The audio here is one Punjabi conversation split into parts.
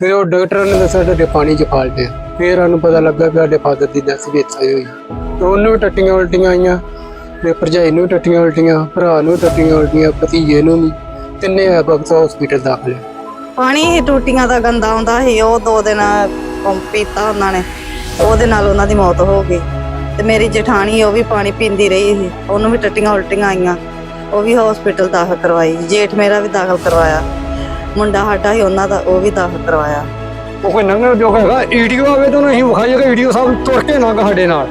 ਫਿਰ ਉਹ ਡਾਕਟਰ ਨੇ ਦੱਸਿਆ ਤੁਹਾਡੇ ਪਾਣੀ 'ਚ ਫਾਲਟ ਹੈ ਫਿਰ ਸਾਨੂੰ ਪਤਾ ਲੱਗਾ ਕਿ ਸਾਡੇ ਫਾਦਰ ਦੀ ਡੈਥ ਵੀ ਇੱਥੇ ਹੋਈ। ਤੇ ਉਹਨੂੰ ਵੀ ਟੱਟੀਆਂ ਉਲਟੀਆਂ ਆਈਆਂ, ਤੇ ਭਰਜਾਈ ਨੂੰ ਟੱਟੀਆਂ ਉਲਟੀਆਂ, ਭਰਾ ਨੂੰ ਟੱਟੀਆਂ ਉਲਟੀਆਂ, ਭਤੀਜੇ ਨੂੰ ਵੀ, ਤਿੰਨੇ ਆ ਬਕਸ ਹਸਪੀਟਲ ਦਾਖਲ ਹੈ ਪਾਣੀ ਹੀ ਟੂਟੀਆਂ ਦਾ ਗੰਦਾ ਆਉਂਦਾ ਸੀ, ਉਹ ਦੋ ਦਿਨ ਪੰਪ ਪੀਤਾ ਉਹਨਾਂ ਨੇ। ਉਹਦੇ ਨਾਲ ਉਹਨਾਂ ਦੀ ਮੌਤ ਹੋ ਗਈ। ਤੇ ਮੇਰੀ ਜਠਾਣੀ, ਉਹ ਵੀ ਪਾਣੀ ਪੀਂਦੀ ਰਹੀ ਸੀ। ਉਹਨੂੰ ਵੀ ਟੱਟੀਆਂ ਉਲਟੀਆਂ ਆਈਆਂ। ਉਹ ਵੀ ਹਸਪੀਟਲ ਦਾਖਲ ਕਰਵਾਈ। ਜੇਠ ਮੇਰਾ ਵੀ ਦਾਖਲ ਕਰਵਾਇਆ। ਮੁੰਡਾ ਸਾਡਾ ਹੀ ਉਹਨਾਂ ਦਾ, ਉਹ ਵੀ ਦਾਖਲ ਕਰਵਾਇਆ। ਉਹ ਕੋਈ ਨੰਗਣ ਜੋ ਹੈਗਾ, ਈਡੀਓ ਆਵੇ ਤਾਂ ਅਸੀਂ ਵਿਖਾਈਏਗਾ ਈਡੀਓ ਸਾਹਿਬ ਤੁਰ ਕੇ ਲੰਘ ਸਾਡੇ ਨਾਲ।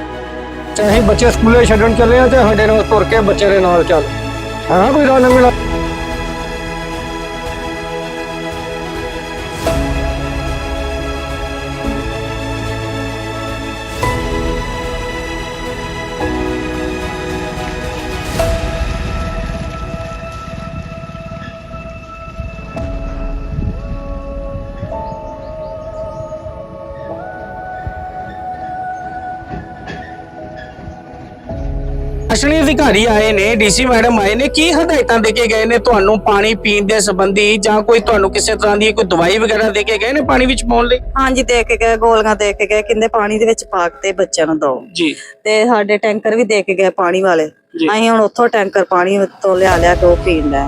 ਚਾਹੇ ਬੱਚੇ ਸਕੂਲੇ ਛੱਡਣ ਚੱਲੇ ਆ ਤੇ ਸਾਡੇ ਨਾਲ ਤੁਰ ਕੇ ਬੱਚੇ ਦੇ ਨਾਲ ਚੱਲ। ਹਾਂ, ਕੋਈ ਰਾਹ ਨੰਗਣਾ ਅਸਲੀ ਅਧਿਕਾਰੀ ਆਏ ਨੇ ਡੀਸੀ ਮੈਡਮ ਆਏ ਨੇ ਕੀ ਹਦਾਇਤਾਂ ਦੇ ਕੇ ਗਏ ਨੇ ਤੁਹਾਨੂੰ ਪਾਣੀ ਪੀਣ ਦੇ ਸੰਬੰਧੀ ਜਾਂ ਕੋਈ ਤੁਹਾਨੂੰ ਕਿਸੇ ਤਰ੍ਹਾਂ ਦੀ ਕੋਈ ਦਵਾਈ ਵਗੈਰਾ ਦੇ ਕੇ ਗਏ ਨੇ ਪਾਣੀ ਵਿੱਚ ਪਾਉਣ ਲਈ? ਹਾਂਜੀ ਦੇ ਕੇ ਗਏ ਗੋਲੀਆਂ ਦੇ ਕੇ ਗਏ ਕਹਿੰਦੇ ਪਾਣੀ ਦੇ ਵਿੱਚ ਪਾ ਕੇ ਤੇ ਬੱਚਿਆਂ ਨੂੰ ਦਿਓ। ਜੀ। ਤੇ ਸਾਡੇ ਟੈਂਕਰ ਵੀ ਦੇ ਕੇ ਗਏ ਪਾਣੀ ਵਾਲੇ। ਅਸੀਂ ਹੁਣ ਉੱਥੋਂ ਟੈਂਕਰ ਪਾਣੀ ਤੋਂ ਲਿਆ ਲਿਆ ਕੇ ਉਹ ਪੀਣ ਦਾ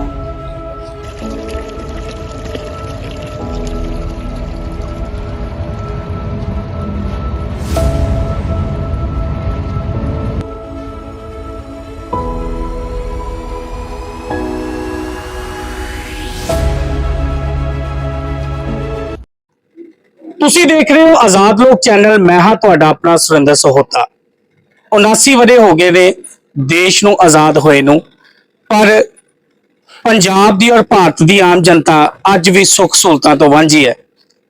ਤੁਸੀਂ ਦੇਖ ਰਹੇ ਹੋ ਆਜ਼ਾਦ ਲੋਕ ਚੈਨਲ, ਮੈਂ ਹਾਂ ਤੁਹਾਡਾ ਆਪਣਾ ਸੁਰਿੰਦਰ ਸਹੋਤਾ। 79 ਵਰੇ ਹੋ ਗਏ ਨੇ, ਦੇਸ਼ ਨੂੰ ਆਜ਼ਾਦ ਹੋਏ ਨੂੰ। ਪਰ ਪੰਜਾਬ ਦੀ ਔਰ ਭਾਰਤ ਦੀ ਆਮ ਜਨਤਾ ਅੱਜ ਵੀ ਸੁੱਖ ਸਹੂਲਤਾਂ ਤੋਂ ਵਾਂਝੀ ਹੈ।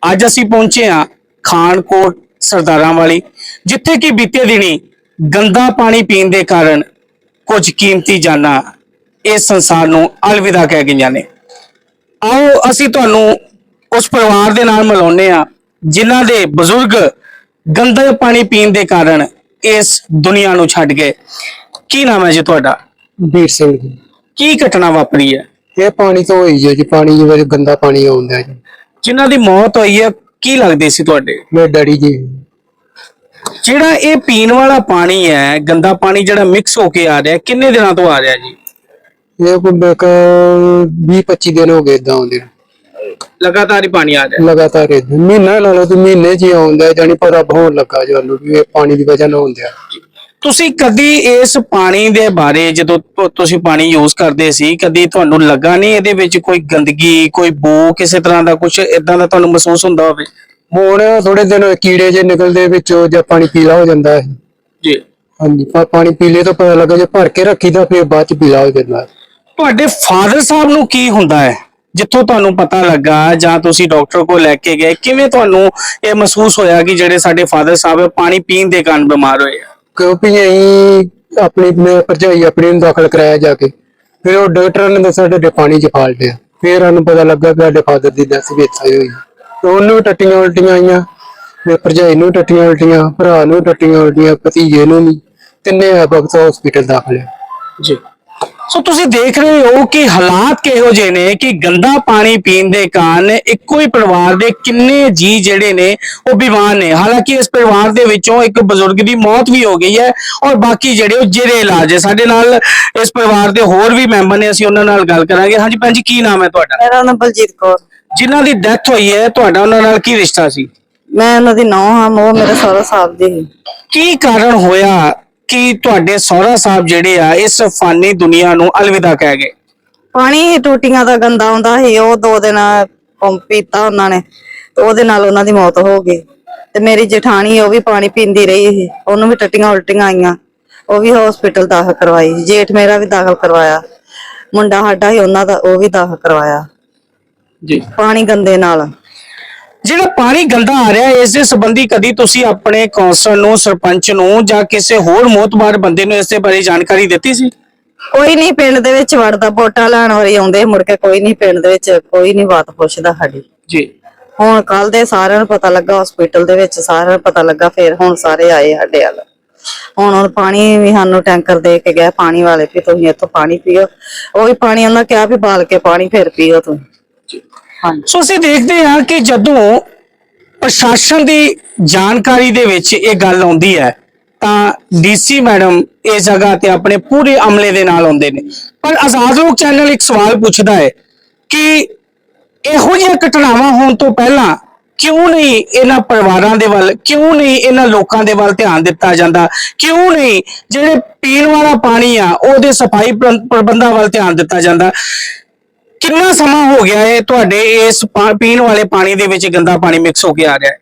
ਅੱਜ ਅਸੀਂ ਪਹੁੰਚੇ ਹਾਂ ਖਾਨਕੋਟ ਸਰਦਾਰਾਂ ਵਾਲੀ, ਜਿੱਥੇ ਕਿ ਬੀਤੇ ਦਿਨੀ ਗੰਦਾ ਪਾਣੀ ਪੀਣ ਦੇ ਕਾਰਨ ਕੁਝ ਕੀਮਤੀ ਜਾਨਾਂ ਇਸ ਸੰਸਾਰ ਨੂੰ ਅਲਵਿਦਾ ਕਹਿ ਗਈਆਂ ਨੇ। ਆਓ ਅਸੀਂ ਤੁਹਾਨੂੰ ਉਸ ਪਰਿਵਾਰ ਦੇ ਨਾਲ ਮਿਲਾਉਂਦੇ ਆ ਜਿਨ੍ਹਾਂ ਦੇ ਬਜ਼ੁਰਗ ਗੰਦੇ ਪਾਣੀ ਪੀਣ ਦੇ ਕਾਰਨ ਇਸ ਦੁਨੀਆ ਨੂੰ ਛੱਡ ਗਏ। ਕੀ ਨਾਮ ਹੈ ਜੀ ਤੁਹਾਡਾ? ਵੀਰ ਸਿੰਘ ਜੀ। ਕੀ ਘਟਨਾ ਵਾਪਰੀ ਹੈ? ਇਹ ਪਾਣੀ ਤੋਂ ਹੋਈ ਜੀ ਜੀ ਪਾਣੀ ਜਿਵੇਂ ਗੰਦਾ ਪਾਣੀ ਆਉਂਦਾ ਜੀ। ਜਿਨ੍ਹਾਂ ਦੀ ਮੌਤ ਹੋਈ ਹੈ ਕੀ ਲੱਗਦੇ ਸੀ ਤੁਹਾਡੇ? ਮੇਰੇ ਡੈਡੀ ਜੀ। ਜਿਹੜਾ ਇਹ ਪੀਣ ਵਾਲਾ ਪਾਣੀ ਹੈ ਗੰਦਾ ਪਾਣੀ ਜਿਹੜਾ ਮਿਕਸ ਹੋ ਕੇ ਆ ਰਿਹਾ ਕਿੰਨੇ ਦਿਨਾਂ ਤੋਂ ਆ ਰਿਹਾ ਜੀ? ਇਹ ਕੋਈ ਮੇਕ 20 25 ਦਿਨ ਹੋ ਗਏ ਇਦਾਂ ਆਉਂਦੇ। ਲਗਾਤਾਰ ਹੀ ਪਾਣੀ ਆ ਰਿਹਾ। ਲਗਾਤਾਰ ਏਦਾਂ। ਮਹੀਨਾ ਲਾ ਲਓ ਤੇ ਮਹੀਨੇ ਹੀ ਆਉਂਦਾ ਜਾਨੀ ਪਤਾ ਹੋਣ ਲੱਗਾ ਜਾਨੂੰ ਵੀ ਇਹ ਪਾਣੀ ਦੀ ਵਜ੍ਹਾ ਨਾਲ ਹੁੰਦਿਆ। ਤੁਸੀਂ ਕਦੀ ਇਸ ਪਾਣੀ ਦੇ ਬਾਰੇ ਜਦੋਂ ਤੁ- ਤੁਸੀਂ ਪਾਣੀ ਯੂਜ਼ ਕਰਦੇ ਸੀ ਕਦੀ ਤੁਹਾਨੂੰ ਲੱਗਾ ਨਹੀਂ ਇਹਦੇ ਵਿੱਚ ਕੋਈ ਗੰਦਗੀ ਕੋਈ ਬੋ ਕਿਸੇ ਤਰ੍ਹਾਂ ਦਾ ਕੁਝ ਇਦਾਂ ਦਾ ਤੁਹਾਨੂੰ ਮਹਿਸੂਸ ਹੁੰਦਾ ਹੋਵੇ? ਹੁਣ ਥੋੜੇ ਦਿਨ ਹੋਏ ਕੀੜੇ ਜੇ ਨਿਕਲਦੇ ਵਿੱਚੋਂ ਜਾਂ ਪਾਣੀ ਪੀਲਾ ਹੋ ਜਾਂਦਾ ਹੈ। ਜੀ। ਹਾਂਜੀ ਪਰ ਪਾਣੀ ਪੀਲੇ ਤੋਂ ਪਤਾ ਲੱਗਾ ਜੇ ਭਰ ਕੇ ਰੱਖੀਦਾ ਫਿਰ ਬਾਅਦ ਚ ਪੀਲਾ ਹੋ ਜਾਂਦਾ ਹੈ। ਤੁਹਾਡੇ ਫਾਦਰ ਸਾਹਿਬ ਨੂੰ ਕੀ ਹੁੰਦਾ ਹੈ? ਜਿੱਥੋਂ ਤੁਹਾਨੂੰ ਪਤਾ ਲੱਗਾ ਜਾਂ ਤੁਸੀਂ ਡਾਕਟਰ ਕੋਲ ਲੈ ਕੇ ਗਏ ਕਿਵੇਂ ਤੁਹਾਨੂੰ ਇਹ ਮਹਿਸੂਸ ਹੋਇਆ ਕਿ ਜਿਹੜੇ ਸਾਡੇ ਫਾਦਰ ਸਾਹਿਬ ਪਾਣੀ ਪੀਣ ਦੇ ਕਾਰਨ ਬਿਮਾਰ ਹੋਏ ਆ? ਕਿਉਂਕਿ ਅਸੀਂ ਆਪਣੀ ਭਰਜਾਈ ਆਪਣੀ ਨੂੰ ਦਾਖਲ ਕਰਾਇਆ ਜਾ ਕੇ ਫਿਰ ਉਹ ਡਾਕਟਰ ਨੇ ਦੱਸਿਆ ਤੁਹਾਡੇ ਪਾਣੀ 'ਚ ਫਾਲਟ ਹੈ ਫਿਰ ਸਾਨੂੰ ਪਤਾ ਲੱਗਾ ਕਿ ਸਾਡੇ ਫਾਦਰ ਦੀ ਡੈਥ ਵੀ ਇੱਥੇ ਹੋਈ। ਤੇ ਉਹਨੂੰ ਟੱਟੀਆਂ ਉਲਟੀਆਂ ਆਈਆਂ ਤੇ ਭਰਜਾਈ ਨੂੰ ਟੱਟੀਆਂ ਉਲਟੀਆਂ ਭਰਾ ਨੂੰ ਟੱਟੀਆਂ ਉਲਟੀਆਂ ਭਤੀਜੇ ਨੂੰ ਵੀ ਤਿੰਨੇ ਆ ਬਕਸ ਹਸਪੀਟਲ ਦਾਖਲ ਜੀ। ਸੋ ਤੁਸੀਂ ਦੇਖ ਰਹੇ ਹੋ ਕਿ ਹਾਲਾਤ ਕਿਹੋ ਜਿਹੇ ਨੇ ਕਿ ਗੰਦਾ ਪਾਣੀ ਪੀਣ ਦੇ ਕਾਰਨ ਇੱਕੋ ਹੀ ਪਰਿਵਾਰ ਦੇ ਕਿੰਨੇ ਜੀ ਜਿਹੜੇ ਨੇ ਉਹ ਬਿਮਾਰ ਨੇ। ਹਾਲਾਂਕਿ ਇਸ ਪਰਿਵਾਰ ਦੇ ਵਿੱਚੋਂ ਇੱਕ ਬਜ਼ੁਰਗ ਦੀ ਮੌਤ ਵੀ ਹੋ ਗਈ ਹੈ ਔਰ ਬਾਕੀ ਜਿਹੜੇ ਉਹ ਜਿਹੜੇ ਇਲਾਜ ਹੈ ਸਾਡੇ ਨਾਲ ਇਸ ਪਰਿਵਾਰ ਦੇ ਹੋਰ ਵੀ ਮੈਂਬਰ ਨੇ ਅਸੀਂ ਉਹਨਾਂ ਨਾਲ ਗੱਲ ਕਰਾਂਗੇ। ਹਾਂਜੀ ਭੈਣ ਜੀ ਕੀ ਨਾਮ ਹੈ ਤੁਹਾਡਾ? ਮੇਰਾ ਨਾਮ ਬਲਜੀਤ ਕੌਰ। ਜਿਨ੍ਹਾਂ ਦੀ ਡੈਥ ਹੋਈ ਹੈ ਤੁਹਾਡਾ ਉਹਨਾਂ ਨਾਲ ਕੀ ਰਿਸ਼ਤਾ ਸੀ? ਮੈਂ ਉਹਨਾਂ ਦੀ ਨੌਂ ਹਾਂ ਉਹ ਮੇਰੇ ਸਹੁਰਾ ਸਾਹਿਬ ਦੀ ਸੀ। ਕੀ ਕਾਰਨ ਹੋਇਆ ਕਿ ਤੁਹਾਡੇ ਸਹੁਰਾ ਸਾਹਿਬ ਜਿਹੜੇ ਆ ਇਸ ਫਾਨੀ ਦੁਨੀਆ ਨੂੰ ਅਲਵਿਦਾ ਕਹਿ ਗਏ। ਪਾਣੀ ਹੀ ਟੂਟੀਆਂ ਦਾ ਗੰਦਾ ਆਉਂਦਾ ਸੀ ਉਹ ਦੋ ਦਿਨ ਪੰਪ ਪੀਤਾ ਉਹਨਾਂ ਨੇ ਤੇ ਉਹਦੇ ਨਾਲ ਉਹਨਾਂ ਦੀ ਮੌਤ ਹੋ ਗਈ। ਤੇ ਮੇਰੀ ਜਠਾਣੀ ਉਹ ਵੀ ਪਾਣੀ ਪੀਂਦੀ ਰਹੀ ਸੀ ਉਹਨੂੰ ਵੀ ਟੱਟੀਆਂ ਉਲਟੀਆਂ ਆਈਆਂ। ਉਹ ਵੀ ਹਸਪੀਟਲ ਦਾਖਲ ਕਰਵਾਈ ਜੇਠ ਮੇਰਾ ਵੀ ਦਾਖਲ ਕਰਵਾਇਆ। ਮੁੰਡਾ ਸਾਡਾ ਸੀ ਉਹਨਾਂ ਦਾ ਉਹ ਵੀ ਦਾਖਲ ਕਰਵਾਇਆ। ਜੀ। ਪਾਣੀ ਗੰਦੇ ਨਾਲ। ਜਿਹੜਾ ਪਾਣੀ ਗੰਦਾ ਆ ਰਿਹਾ ਇਸ ਦੇ ਸੰਬੰਧੀ ਕਦੀ ਤੁਸੀਂ ਆਪਣੇ ਕੌਂਸਲ ਨੂੰ ਸਰਪੰਚ ਨੂੰ ਜਾਂ ਕਿਸੇ ਹੋਰ ਮੋਤਬਾਰ ਬੰਦੇ ਨੂੰ ਇਸ ਦੇ ਬਾਰੇ ਜਾਣਕਾਰੀ ਦਿੱਤੀ ਸੀ? ਕੋਈ ਨਹੀਂ ਪਿੰਡ ਦੇ ਵਿੱਚ ਵੜਦਾ ਵੋਟਾਂ ਲੈਣ ਵਾਰੀ ਆਉਂਦੇ ਮੁੜ ਕੇ ਕੋਈ ਨਹੀਂ ਪਿੰਡ ਦੇ ਵਿੱਚ ਕੋਈ ਨਹੀਂ ਬਾਤ ਪੁੱਛਦਾ ਸਾਡੀ। ਜੀ। ਹੁਣ ਕੱਲ ਦੇ ਸਾਰਿਆਂ ਨੂੰ ਪਤਾ ਲੱਗਾ ਹਸਪੀਟਲ ਦੇ ਵਿੱਚ ਸਾਰਿਆਂ ਨੂੰ ਪਤਾ ਲੱਗਾ ਫਿਰ ਹੁਣ ਸਾਰੇ ਆਏ ਸਾਡੇ ਵੱਲ। ਹੁਣ ਹੁਣ ਪਾਣੀ ਵੀ ਸਾਨੂੰ ਟੈਂਕਰ ਦੇ ਕੇ ਗਏ ਪਾਣੀ ਵਾਲੇ ਵੀ ਤੁਸੀਂ ਇੱਥੋਂ ਪਾਣੀ ਪੀਓ। ਉਹ ਵੀ ਪਾਣੀ ਉਹਨਾਂ ਕਿਹਾ ਵੀ ਬਾਲ ਕੇ ਪਾਣੀ ਫਿਰ ਪੀਓ ਤੁਸੀਂ। ਸੋ ਅਸੀਂ ਦੇਖਦੇ ਹਾਂ ਕਿ ਜਦੋਂ ਪ੍ਰਸ਼ਾਸਨ ਦੀ ਜਾਣਕਾਰੀ ਦੇ ਵਿੱਚ ਇਹ ਗੱਲ ਆਉਂਦੀ ਹੈ, ਤਾਂ ਡੀਸੀ ਮੈਡਮ ਇਸ ਜਗ੍ਹਾ ਤੇ ਆਪਣੇ ਪੂਰੇ ਅਮਲੇ ਦੇ ਨਾਲ ਆਉਂਦੇ ਨੇ। ਪਰ ਆਜ਼ਾਦ ਲੋਕ ਚੈਨਲ ਇੱਕ ਸਵਾਲ ਪੁੱਛਦਾ ਹੈ ਕਿ ਇਹੋ ਜਿਹੀਆਂ ਘਟਨਾਵਾਂ ਹੋਣ ਤੋਂ ਪਹਿਲਾਂ ਕਿਉਂ ਨਹੀਂ ਇਹਨਾਂ ਪਰਿਵਾਰਾਂ ਦੇ ਵੱਲ, ਕਿਉਂ ਨਹੀਂ ਇਹਨਾਂ ਲੋਕਾਂ ਦੇ ਵੱਲ ਧਿਆਨ ਦਿੱਤਾ ਜਾਂਦਾ? ਕਿਉਂ ਨਹੀਂ ਜਿਹੜੇ ਪੀਣ ਵਾਲਾ ਪਾਣੀ ਆ, ਉਹਦੇ ਸਫ਼ਾਈ ਪ੍ਰਬੰਧਾਂ ਵੱਲ ਧਿਆਨ ਦਿੱਤਾ ਜਾਂਦਾ? ਕਿੰਨਾ ਸਮਾਂ ਹੋ ਗਿਆ ਹੈ ਤੁਹਾਡੇ ਇਸ ਪਾ- ਪੀਣ ਵਾਲੇ ਪਾਣੀ ਦੇ ਵਿੱਚ ਗੰਦਾ ਪਾਣੀ ਮਿਕਸ ਹੋ ਕੇ ਆ ਰਿਹਾ ਹੈ?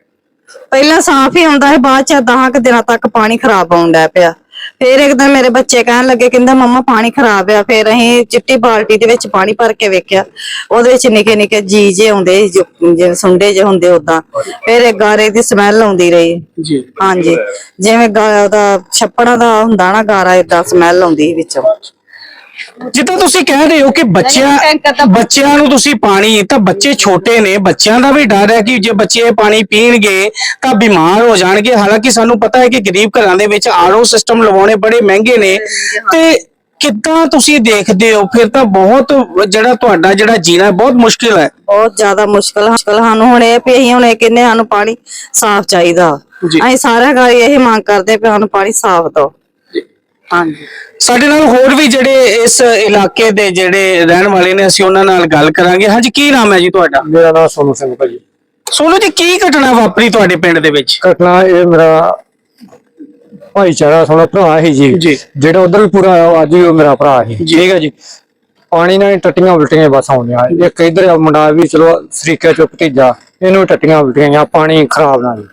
ਪਹਿਲਾਂ ਸਾਫ਼ ਹੀ ਆਉਂਦਾ ਸੀ ਬਾਅਦ ਚ 10 ਕੁ ਦਿਨਾਂ ਤੱਕ ਪਾਣੀ ਖਰਾਬ ਆਉਣ ਡਿਆ ਪਿਆ। ਫਿਰ ਇੱਕ ਦਿਨ ਮੇਰੇ ਬੱਚੇ ਕਹਿਣ ਲੱਗੇ ਕਹਿੰਦਾ ਮੰਮਾ ਪਾਣੀ ਖਰਾਬ ਆ। ਫਿਰ ਅਸੀਂ ਚਿੱਟੀ ਬਾਲਟੀ ਦੇ ਵਿੱਚ ਪਾਣੀ ਭਰ ਕੇ ਵੇਖਿਆ। ਉਹਦੇ ਵਿੱਚ ਨਿੱਕੇ ਨਿੱਕੇ ਜੀ ਜੇ ਆਉਂਦੇ ਸੀ, ਜੋ ਜਿਵੇਂ ਸੁੰਡੇ ਜੇ ਹੁੰਦੇ ਉਦਾਂ ਫਿਰ ਇਹ ਗਾਰੇ ਦੀ ਸਮੈਲ ਆਉਂਦੀ ਰਹੀ। ਜੀ। ਹਾਂਜੀ। ਜਿਵੇਂ ਗਾ ਦਾ ਛੱਪੜਾਂ ਦਾ ਹੁੰਦਾ ਨਾ ਗਾਰਾ ਇਦਾਂ ਸਮੈਲ ਆਉਂਦੀ ਸੀ ਵਿੱਚੋਂ। ਜਿੱਦਾਂ ਤੁਸੀਂ ਕਹਿ ਰਹੇ ਹੋ ਕਿ ਬੱਚਿਆਂ ਬੱਚਿਆਂ ਨੂੰ ਤੁਸੀਂ ਪਾਣੀ ਤਾਂ ਬੱਚੇ ਛੋਟੇ ਨੇ ਬੱਚਿਆਂ ਦਾ ਵੀ ਡਰ ਹੈ ਕਿ ਜੇ ਬੱਚੇ ਪਾਣੀ ਪੀਣਗੇ ਤਾਂ ਬਿਮਾਰ ਹੋ ਜਾਣਗੇ। ਹਾਲਾਂਕਿ ਸਾਨੂੰ ਪਤਾ ਹੈ ਕਿ ਗਰੀਬ ਘਰਾਂ ਦੇ ਵਿੱਚ ਆਰਓ ਸਿਸਟਮ ਲਵਾਉਣੇ ਬੜੇ ਮਹਿੰਗੇ ਨੇ। ਤੇ ਕਿੱਦਾਂ ਤੁਸੀਂ ਦੇਖਦੇ ਹੋ? ਫਿਰ ਤਾਂ ਬਹੁਤ ਜਿਹੜਾ ਤੁਹਾਡਾ ਜਿਹੜਾ ਜੀਣਾ ਬਹੁਤ ਮੁਸ਼ਕਿਲ ਹੈ। ਬਹੁਤ ਜ਼ਿਆਦਾ ਮੁਸ਼ਕਲ ਮੁਸ਼ਕਲ ਸਾਨੂੰ ਹੁਣ ਇਹ ਵੀ ਅਸੀਂ ਹੁਣ ਇਹ ਕਹਿੰਦੇ ਸਾਨੂੰ ਪਾਣੀ ਸਾਫ਼ ਚਾਹੀਦਾ। ਅਸੀਂ ਸਾਰਿਆਂ ਘਰ ਇਹ ਮੰਗ ਕਰਦੇ ਵੀ ਸਾਨੂੰ ਪਾਣੀ ਸਾਫ਼ ਦਿਓ। ਹਾਂਜੀ। ਸਾਡੇ ਨਾਲ ਹੋਰ ਵੀ ਜਿਹੜੇ ਇਸ ਇਲਾਕੇ ਦੇ ਜਿਹੜੇ ਰਹਿਣ ਵਾਲੇ ਨੇ ਅਸੀਂ ਉਹਨਾਂ ਨਾਲ ਗੱਲ ਕਰਾਂਗੇ। ਹਾਂਜੀ ਕੀ ਨਾਮ ਹੈ ਜੀ ਤੁਹਾਡਾ? ਮੇਰਾ ਨਾਮ ਸੋਨੂ ਸਿੰਘ ਭਾਜੀ ਸੋਨੂ ਜੀ ਕੀ ਘਟਨਾ ਵਾਪਰੀ ਤੁਹਾਡੇ ਪਿੰਡ ਦੇ ਵਿੱਚ? ਘਟਨਾ ਇਹ ਮੇਰਾ ਭਾਈਚਾਰਾ ਸੋਨਾ ਭਰਾ ਹੀ ਜੀ। ਜਿਹੜਾ ਉਧਰ ਵੀ ਪੂਰਾ ਆਇਆ, ਅੱਜ ਵੀ ਉਹ ਮੇਰਾ ਭਰਾ ਹੀ ਠੀਕ ਹੈ ਜੀ। ਪਾਣੀ ਨਾਲ ਟੱਟੀਆਂ ਉਲਟੀਆਂ ਬਸ ਆਉਂਦੀਆਂ। ਇੱਕ ਇਧਰ ਮੁੰਡਾ ਵੀ ਚਲੋ ਸਰੀਕੇ ਚੋਂ ਭਤੀਜਾ ਇਹਨੂੰ ਟੱਟੀਆਂ ਉਲਟੀਆਂ ਜਾਂ ਪਾਣੀ ਖਰਾਬ ਨਾਲ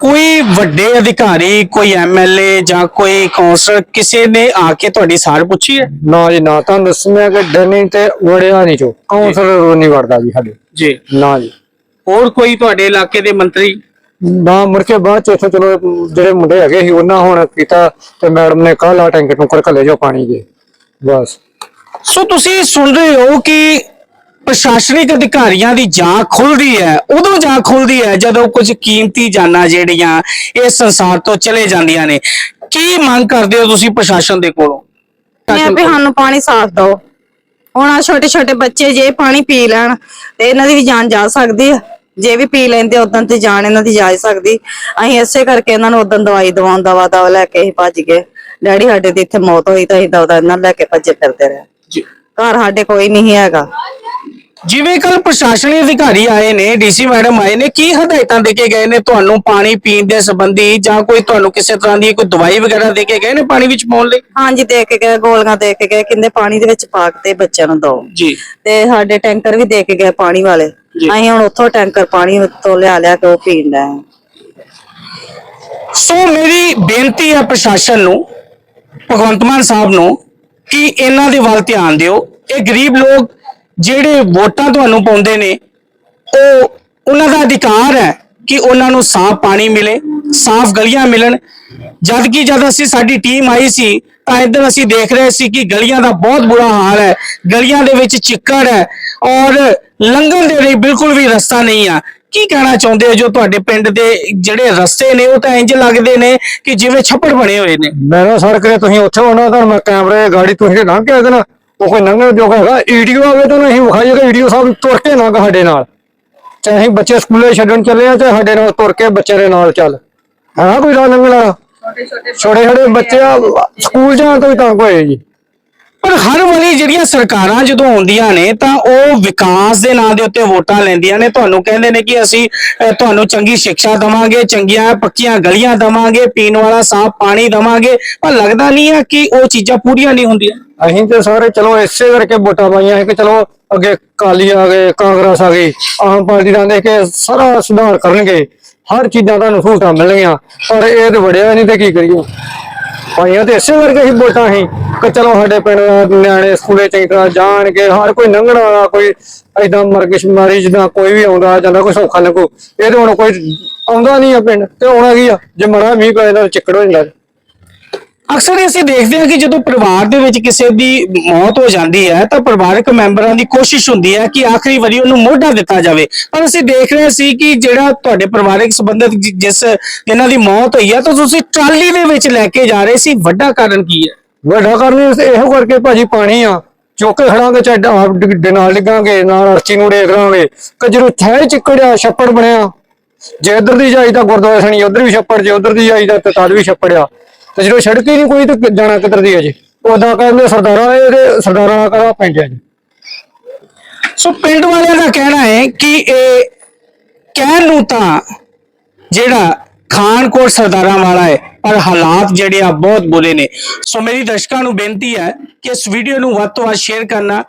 ਕੋਈ ਵੱਡੇ ਅਧਿਕਾਰੀ ਕੋਈ ਐਮਐਲਏ ਜਾਂ ਕੋਈ ਕੌਂਸਲਰ ਕਿਸੇ ਨੇ ਆ ਕੇ ਤੁਹਾਡੀ ਸਾਰ ਪੁੱਛੀ ਹੈ? ਨਾ ਜੀ ਨਾ। ਤਾਂ ਦੱਸਿਆ ਕਿ ਡਰਨੀ ਤੇ ਵੜਿਆ ਨਹੀਂ ਚੋ। ਕਾਉਂਸਲਰ ਨਹੀਂ ਵੜਦਾ ਜੀ ਸਾਡੇ। ਜੀ। ਨਾ ਜੀ। ਹੋਰ ਕੋਈ ਤੁਹਾਡੇ ਇਲਾਕੇ ਦੇ ਮੰਤਰੀ? ਨਾ ਮੁੜ ਕੇ ਬਾਅਦ ਚ ਇੱਥੇ ਚਲੋ ਜਿਹੜੇ ਮੁੰਡੇ ਹੈਗੇ ਸੀ ਉਹਨਾਂ ਹੁਣ ਕੀਤਾ ਤੇ ਮੈਡਮ ਨੇ ਕਾਲਾ ਟੈਂਕ ਨੂੰ ਕਰ ਘੱਲੇ ਜੋ ਪਾਣੀ ਦੇ। ਬਸ। ਸੋ ਤੁਸੀਂ ਸੁਣ ਰਹੇ ਹੋ ਕਿ ਪ੍ਰਸ਼ਾਸਨਿਕ ਅਧਿਕਾਰੀਆਂ ਦੀ ਜਾਂਚ ਖੁੱਲਦੀ ਹੈ ਉਦੋਂ ਜਾਂਚ ਖੁੱਲਦੀ ਹੈ ਜਦੋਂ ਕੁਝ ਕੀਮਤੀ ਜਾਨਾਂ ਜਿਹੜੀਆਂ ਇਸ ਸੰਸਾਰ ਤੋਂ ਚਲੇ ਜਾਂਦੀਆਂ ਨੇ। ਕੀ ਮੰਗ ਕਰਦੇ ਹੋ ਤੁਸੀਂ ਪ੍ਰਸ਼ਾਸਨ ਦੇ ਕੋਲੋਂ? ਇਹ ਵੀ ਸਾਨੂੰ ਪਾਣੀ ਸਾਫ਼ ਦਿਓ। ਹੁਣ ਆ ਛੋਟੇ ਛੋਟੇ ਬੱਚੇ ਜੇ ਪਾਣੀ ਪੀ ਲੈਣ ਤੇ ਇਹਨਾਂ ਦੀ ਵੀ ਜਾਨ ਜਾ ਸਕਦੀ ਆ ਜੇ ਵੀ ਪੀ ਲੈਂਦੇ ਉਦੋਂ ਤੇ ਜਾਨ ਇਹਨਾਂ ਦੀ ਜਾ ਹੀ ਸਕਦੀ। ਅਸੀਂ ਇਸੇ ਕਰਕੇ ਇਹਨਾਂ ਨੂੰ ਉਦੋਂ ਦਵਾਈ ਦਵਾਉਣ ਦਵਾ ਦਵਾ ਲੈ ਕੇ ਅਸੀਂ ਭੱਜ ਗਏ। ਡੈਡੀ ਸਾਡੇ ਦੀ ਇੱਥੇ ਮੌਤ ਹੋਈ ਤਾਂ ਅਸੀਂ ਦਵਾ ਇਹਨਾਂ ਨੂੰ ਲੈ ਕੇ ਭੱਜੇ ਫਿਰਦੇ ਰਹੇ। ਜੀ। ਘਰ ਸਾਡੇ ਕੋਈ ਨਹੀਂ ਹੈਗਾ। ਜਿਵੇਂ ਕੱਲ ਪ੍ਰਸ਼ਾਸਨਿਕ ਅਧਿਕਾਰੀ ਆਏ ਨੇ ਡੀਸੀ ਮੈਡਮ ਆਏ ਨੇ ਕੀ ਹਦਾਇਤਾਂ ਦੇ ਕੇ ਗਏ ਨੇ ਤੁਹਾਨੂੰ ਪਾਣੀ ਪੀਣ ਦੇ ਸੰਬੰਧੀ ਜਾਂ ਕੋਈ ਤੁਹਾਨੂੰ ਕਿਸੇ ਤਰ੍ਹਾਂ ਦੀ ਕੋਈ ਦਵਾਈ ਵਗੈਰਾ ਦੇ ਕੇ ਗਏ ਨੇ ਪਾਣੀ ਵਿੱਚ ਪਾਉਣ ਲਈ? ਹਾਂਜੀ ਦੇ ਕੇ ਗਏ ਗੋਲੀਆਂ ਦੇ ਕੇ ਗਏ ਕਹਿੰਦੇ ਪਾਣੀ ਦੇ ਵਿੱਚ ਪਾ ਕੇ ਤੇ ਬੱਚਿਆਂ ਨੂੰ ਦਿਓ। ਜੀ। ਤੇ ਸਾਡੇ ਟੈਂਕਰ ਵੀ ਦੇ ਕੇ ਗਏ ਪਾਣੀ ਵਾਲੇ। ਅਸੀਂ ਹੁਣ ਉੱਥੋਂ ਟੈਂਕਰ ਪਾਣੀ ਤੋਂ ਲਿਆ ਲਿਆ ਕੇ ਉਹ ਪੀਣ ਦਾ ਸੋ ਮੇਰੀ ਬੇਨਤੀ ਹੈ ਪ੍ਰਸ਼ਾਸਨ ਨੂੰ ਭਗਵੰਤ ਮਾਨ ਸਾਹਿਬ ਨੂੰ ਕਿ ਇਹਨਾਂ ਦੇ ਵੱਲ ਧਿਆਨ ਦਿਓ। ਇਹ ਗਰੀਬ ਲੋਕ ਜਿਹੜੇ ਵੋਟਾਂ ਤੁਹਾਨੂੰ ਪਾਉਂਦੇ ਨੇ, ਉਹ ਉਹਨਾਂ ਦਾ ਅਧਿਕਾਰ ਹੈ ਕਿ ਉਹਨਾਂ ਨੂੰ ਸਾਫ਼ ਪਾਣੀ ਮਿਲੇ, ਸਾਫ਼ ਗਲੀਆਂ ਮਿਲਣ। ਜਦ ਕਿ ਜਦ ਅਸੀਂ ਸਾਡੀ ਟੀਮ ਆਈ ਸੀ, ਤਾਂ ਇੱਧਰ ਅਸੀਂ ਦੇਖ ਰਹੇ ਸੀ ਕਿ ਗਲੀਆਂ ਦਾ ਬਹੁਤ ਬੁਰਾ ਹਾਲ ਹੈ। ਗਲੀਆਂ ਦੇ ਵਿੱਚ ਚਿੱਕੜ ਹੈ ਔਰ ਲੰਘਣ ਦੇ ਲਈ ਬਿਲਕੁਲ ਵੀ ਰਸਤਾ ਨਹੀਂ ਆ। ਕੀ ਕਹਿਣਾ ਚਾਹੁੰਦੇ ਹੋ ਜੋ ਤੁਹਾਡੇ ਪਿੰਡ ਦੇ ਜਿਹੜੇ ਰਸਤੇ ਨੇ, ਉਹ ਤਾਂ ਇੰਜ ਲੱਗਦੇ ਨੇ ਕਿ ਜਿਵੇਂ ਛੱਪੜ ਬਣੇ ਹੋਏ ਨੇ? ਮੈਂ ਸੜਕ ਸਰ ਤੁਸੀਂ ਉੱਥੇ ਹੋਣਾ ਤਾਂ ਮੈਂ ਕੈਮਰੇ, ਗਾੜੀ ਤੁਸੀਂ ਲੰਘ ਕੇ ਇਹਦੇ ਨਾਲ ਉਹ ਕੋਈ ਲੰਘਣ ਜੋਗਾ ਹੈਗਾ ਈਡੀਓ ਆਵੇ ਤਾਂ ਅਸੀਂ ਵਿਖਾਈਏਗਾ ਈਡੀਓ ਸਾਹਿਬ ਤੁਰ ਕੇ ਲੰਘ ਸਾਡੇ ਨਾਲ। ਚਾਹੇ ਅਸੀਂ ਬੱਚੇ ਸਕੂਲੇ ਛੱਡਣ ਚੱਲੇ ਆ ਤੇ ਸਾਡੇ ਨਾਲ ਤੁਰ ਕੇ ਬੱਚੇ ਦੇ ਨਾਲ ਚੱਲ। ਹੈ ਕੋਈ ਰਾਹ ਵਾਲਾ? ਛੋਟੇ ਛੋਟੇ ਬੱਚੇ ਆ, ਸਕੂਲ ਜਾਣ ਤੋਂ ਵੀ ਤੰਗ ਹੋਏ ਜੀ। ਪਰ ਹਰ ਵਾਰੀ ਜਿਹੜੀਆਂ ਸਰਕਾਰਾਂ ਜਦੋਂ ਆਉਂਦੀਆਂ ਨੇ ਤਾਂ ਉਹ ਵਿਕਾਸ ਦੇ ਨਾਂ ਦੇ ਉੱਤੇ ਵੋਟਾਂ ਲੈਂਦੀਆਂ ਨੇ। ਤੁਹਾਨੂੰ ਕਹਿੰਦੇ ਨੇ ਕਿ ਅਸੀਂ ਤੁਹਾਨੂੰ ਚੰਗੀ ਸਿੱਖਿਆ ਦਵਾਂਗੇ, ਚੰਗੀਆਂ ਪੱਕੀਆਂ ਗਲੀਆਂ ਦਵਾਂਗੇ, ਪੀਣ ਵਾਲਾ ਸਾਫ਼ ਪਾਣੀ ਦਵਾਂਗੇ, ਪਰ ਲੱਗਦਾ ਨਹੀਂ ਆ ਕਿ ਉਹ ਚੀਜ਼ਾਂ ਪੂਰੀਆਂ ਨਹੀਂ ਹੁੰਦੀਆਂ। ਅਸੀਂ ਤੇ ਸਾਰੇ ਚਲੋ ਇਸੇ ਕਰਕੇ ਵੋਟਾਂ ਪਾਈਆਂ ਸੀ ਕਿ ਚਲੋ ਅੱਗੇ ਕਾਲੀ ਆ ਗਏ, ਕਾਂਗਰਸ ਆ ਗਈ, ਆਮ ਪਾਰਟੀ ਦਾ ਨੇ ਕਿ ਸਾਰਾ ਸੁਧਾਰ ਕਰਨਗੇ। ਹਰ ਚੀਜ਼ਾਂ ਤੁਹਾਨੂੰ ਸਹੂਲਤਾਂ ਮਿਲਣਗੀਆਂ, ਪਰ ਇਹ ਤੇ ਵੜਿਆ ਨਹੀਂ ਤੇ ਕੀ ਕਰੀਏ। ਭਾਈਆਂ ਤੇ ਇਸੇ ਕਰਕੇ ਹੀ ਵੋਟਾਂ ਸੀ ਕਿ ਚਲੋ ਸਾਡੇ ਪਿੰਡ ਦੇ, ਨਿਆਣੇ ਸਕੂਲੇ ਚੰਗੀ ਤਰ੍ਹਾਂ ਜਾਣਗੇ, ਹਰ ਕੋਈ ਲੰਘਣ ਵਾਲਾ, ਕੋਈ ਐਦਾਂ ਮਰਗਸ਼ ਮਾਰੀ ਜਿੱਦਾਂ ਕੋਈ ਵੀ ਆਉਂਦਾ ਜਾਂਦਾ ਕੋਈ ਸੌਖਾ ਲੱਗੂ। ਇਹ ਤੇ ਹੁਣ ਕੋਈ ਆਉਂਦਾ ਨਹੀਂ ਆ ਪਿੰਡ, ਤੇ ਆਉਣਾ ਕੀ ਆ? ਜੇ ਮੜਾ ਮੀਂਹ ਪੈ ਜਾਂਦਾ ਚਿੱਕੜ ਹੋ ਜਾਂਦਾ। ਅਕਸਰ ਅਸੀਂ ਦੇਖਦੇ ਹਾਂ ਕਿ ਜਦੋਂ ਪਰਿਵਾਰ ਦੇ ਵਿੱਚ ਕਿਸੇ ਦੀ ਮੌਤ ਹੋ ਜਾਂਦੀ ਹੈ, ਤਾਂ ਪਰਿਵਾਰਕ ਮੈਂਬਰਾਂ ਦੀ ਕੋਸ਼ਿਸ਼ ਹੁੰਦੀ ਹੈ ਕਿ ਆਖਰੀ ਵਾਰੀ ਉਹਨੂੰ ਮੋਢਾ ਦਿੱਤਾ ਜਾਵੇ। ਪਰ ਅਸੀਂ ਦੇਖ ਰਹੇ ਸੀ ਕਿ ਜਿਹੜਾ ਤੁਹਾਡੇ ਪਰਿਵਾਰਕ ਸੰਬੰਧਤ ਜਿਸ ਇਹਨਾਂ ਦੀ ਮੌਤ ਹੋਈ ਹੈ, ਤਾਂ ਤੁਸੀਂ ਟਰਾਲੀ ਦੇ ਵਿੱਚ ਲੈ ਕੇ ਜਾ ਰਹੇ ਸੀ। ਵੱਡਾ ਕਾਰਨ ਕੀ ਹੈ? ਵੱਡਾ ਕਾਰਨ ਇਹੋ ਕਰਕੇ ਭਾਜੀ ਪਾਣੀ ਆ। ਚੁੱਕ ਕੇ ਖੜਾਂਗੇ ਚਾਹੇ ਨਾਲ ਡਿੱਗਾਂਗੇ, ਨਾਲ ਅਰਚੀ ਨੂੰ ਡੇਕ ਲਾਂਗੇ। ਕਿ ਥੈ ਚਿੱਕੜਿਆ, ਛੱਪੜ ਬਣਿਆ। ਜੇ ਇੱਧਰ ਦੀ ਜਾਈ ਤਾਂ ਗੁਰਦੁਆਰਾ ਸਣੀ, ਉਧਰ ਵੀ ਛੱਪੜ, ਜੇ ਉਧਰ ਦੀ ਜਾਈ ਤਾਂ ਤਦ ਵੀ ਛੱਪੜਿਆ। ਤੇ ਜਦੋਂ ਸੜਕ ਹੀ ਨਹੀਂ ਕੋਈ, ਤੇ ਜਾਣਾ ਕਿੱਧਰ ਦੀ ਹੈ ਜੀ? ਉਦਾਂ ਕਹਿੰਦੇ ਸਰਦਾਰਾਂ ਇਹ ਸਰਦਾਰਾਂ ਦਾ ਕਰਾ ਪਿੰਡ ਆ ਜੀ? ਸੋ ਪਿੰਡ ਵਾਲਿਆਂ ਦਾ ਕਹਿਣਾ ਹੈ ਕਿ ਇਹ ਕਹਿਣ ਨੂੰ ਤਾਂ ਜਿਹੜਾ ਖਾਨਕੋਟ ਸਰਦਾਰਾਂ ਵਾਲਾ ਹੈ, ਪਰ ਹਾਲਾਤ ਜਿਹੜੇ ਆ ਬਹੁਤ ਬੁਰੇ ਨੇ। ਸੋ ਮੇਰੀ ਦਰਸ਼ਕਾਂ ਨੂੰ ਬੇਨਤੀ ਹੈ ਕਿ ਇਸ ਵੀਡੀਓ ਨੂੰ ਵੱਧ ਤੋਂ ਵੱਧ ਸ਼ੇਅਰ ਕਰਨਾ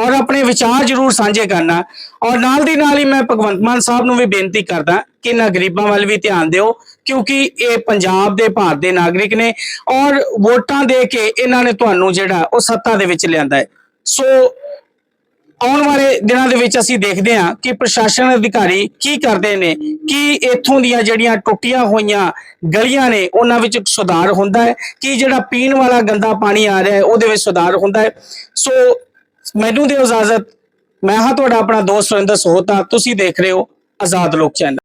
ਔਰ ਆਪਣੇ ਵਿਚਾਰ ਜਰੂਰ ਸਾਂਝੇ ਕਰਨਾ। ਔਰ ਨਾਲ ਦੀ ਨਾਲ ਹੀ ਮੈਂ ਭਗਵੰਤ ਮਾਨ ਸਾਹਿਬ ਨੂੰ ਵੀ ਬੇਨਤੀ ਕਰਦਾ ਕਿ ਇਹਨਾਂ ਗਰੀਬਾਂ ਵੱਲ ਵੀ ਧਿਆਨ ਦਿਓ, ਕਿਉਂਕਿ ਇਹ ਪੰਜਾਬ ਦੇ ਭਾਰਤ ਦੇ ਨਾਗਰਿਕ ਨੇ ਔਰ ਵੋਟਾਂ ਦੇ ਕੇ ਇਹਨਾਂ ਨੇ ਤੁਹਾਨੂੰ ਜਿਹੜਾ ਉਹ ਸੱਤਾ ਦੇ ਵਿੱਚ ਲਿਆਂਦਾ ਹੈ। ਸੋ ਆਉਣ ਵਾਲੇ ਦਿਨਾਂ ਦੇ ਵਿੱਚ ਅਸੀਂ ਦੇਖਦੇ ਹਾਂ ਕਿ ਪ੍ਰਸ਼ਾਸਨ ਅਧਿਕਾਰੀ ਕੀ ਕਰਦੇ ਨੇ, ਕੀ ਇੱਥੋਂ ਦੀਆਂ ਜਿਹੜੀਆਂ ਟੁੱਟੀਆਂ ਹੋਈਆਂ ਗਲੀਆਂ ਨੇ ਉਹਨਾਂ ਵਿੱਚ ਸੁਧਾਰ ਹੁੰਦਾ ਹੈ, ਕਿ ਜਿਹੜਾ ਪੀਣ ਵਾਲਾ ਗੰਦਾ ਪਾਣੀ ਆ ਰਿਹਾ ਹੈ ਉਹਦੇ ਵਿੱਚ ਸੁਧਾਰ ਹੁੰਦਾ ਹੈ। ਸੋ ਮੈਨੂੰ ਦਿਓ ਇਜਾਜ਼ਤ। ਮੈਂ ਹਾਂ ਤੁਹਾਡਾ ਆਪਣਾ ਦੋਸਤ ਸੁਰਿੰਦਰ ਸੋਹਤਾ। ਤੁਸੀਂ ਦੇਖ ਰਹੇ ਹੋ ਆਜ਼ਾਦ ਲੋਕ ਚੈਨਲ।